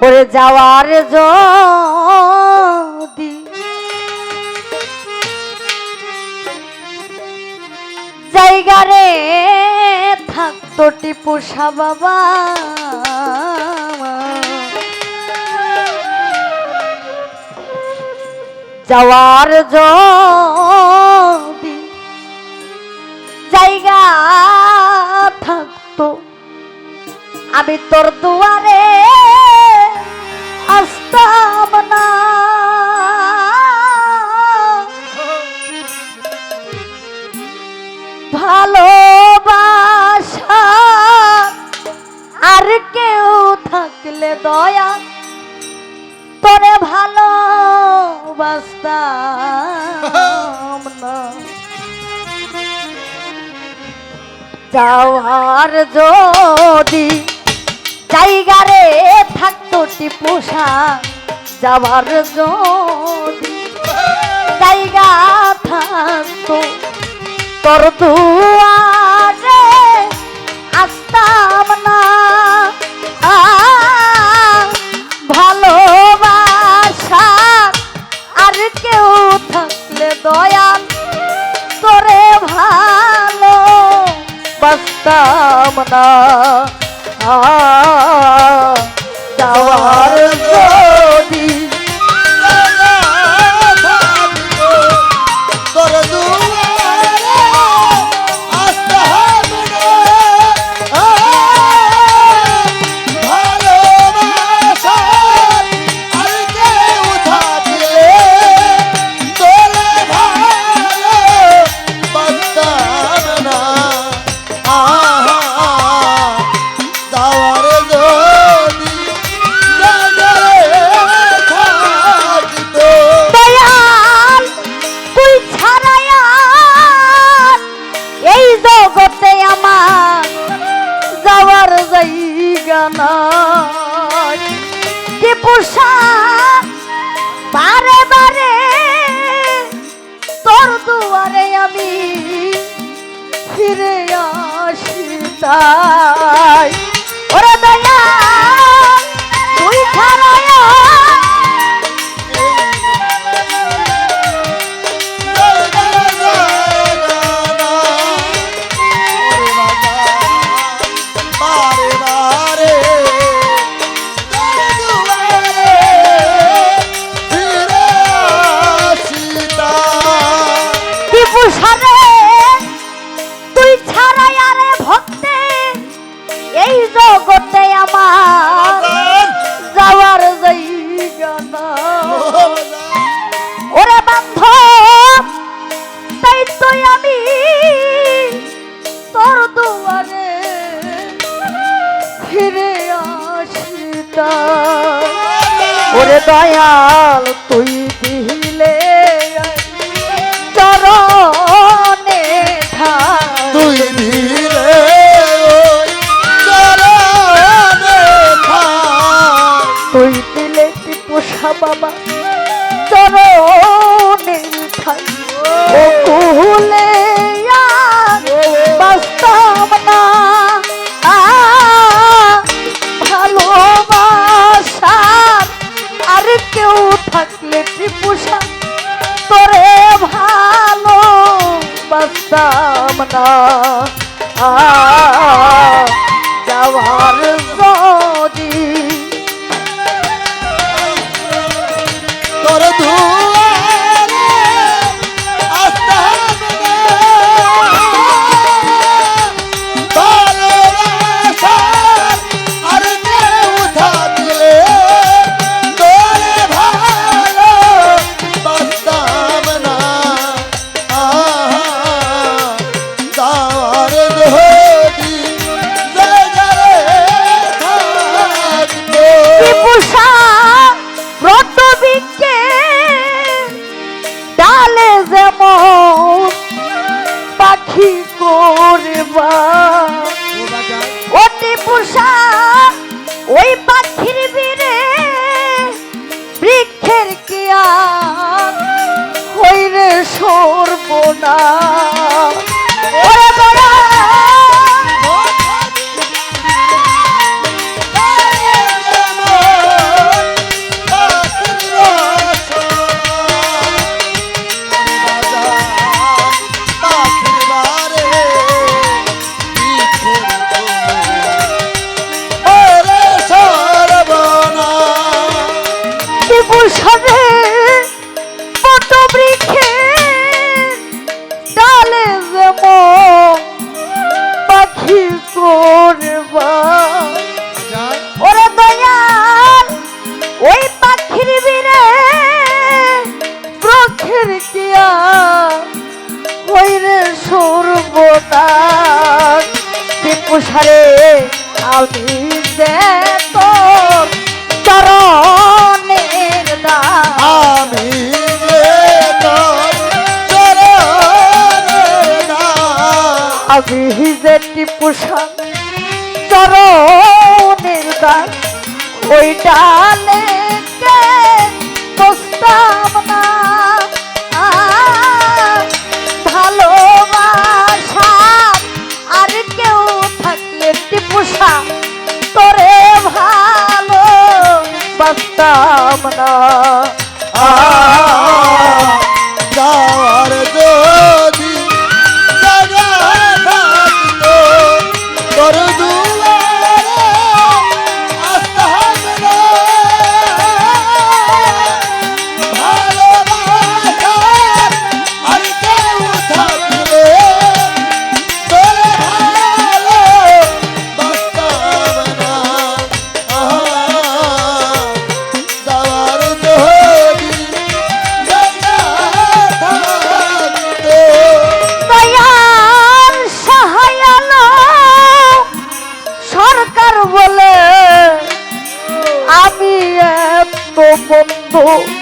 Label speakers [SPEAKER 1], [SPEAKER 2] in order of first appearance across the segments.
[SPEAKER 1] করে যাওয়ার যদি জায়গারে থাকতো টিপুষা বাবা। যাওয়ার যদি জায়গা থাকতো আমি তোর দিলে দয়া করে ভালো বাস্তাম যাওয়ার যদি জায়গারে থাকতো টিপুষা যাওয়ার যদি জায়গা থাকতো, তোর দুয়া বারে বারে তোর দুয়ারে আমি ফিরে আসি ওরে দয়া তুই ছাড়া দয়াল তুই না।
[SPEAKER 2] ফিরবি রে? বৃক্ষের কিয়া হইরে সর্বনা উষা চরণের দান
[SPEAKER 1] ওই ডালে বসতাম না ভালোবাসা, আর কেউ থাকলে টিপুষা তোরে ভালো বাসতাম না। う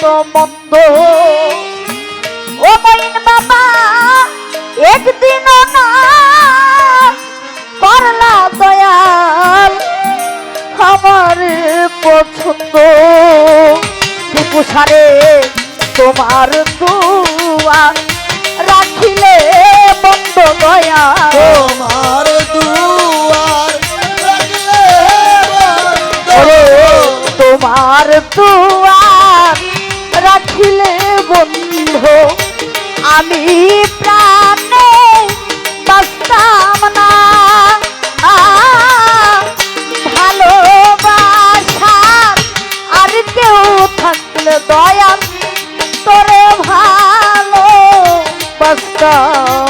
[SPEAKER 1] এত মন্দ। ও মইন বাবা একদিন না করলা দয়াল আমার পছন্দ। টিপুসারে তোমার দুয়া রাখিলে বন্ধ দয়া আমি প্রাণে বাস্তাম না। ভালোবাসা আর কেউ থাকলে দয়া তোরে ভালো
[SPEAKER 2] বাস্তাম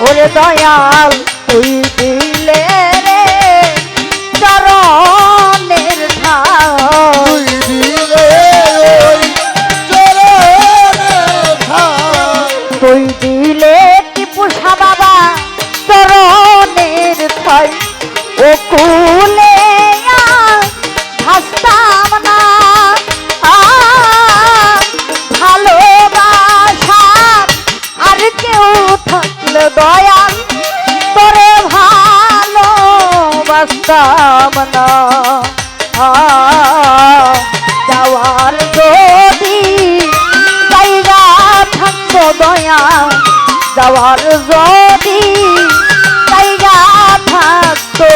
[SPEAKER 1] ওরে দয়াল তুই যাওয়ার যদি জায়গা থাকতো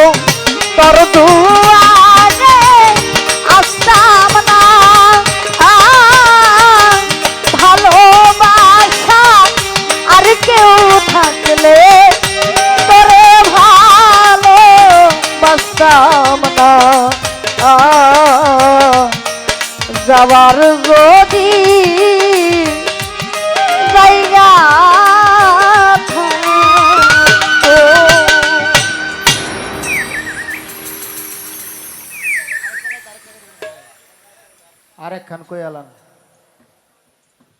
[SPEAKER 1] তোর দুয়ারে আসতাম আর কেউ থাকলে যদি
[SPEAKER 3] কই আলাম?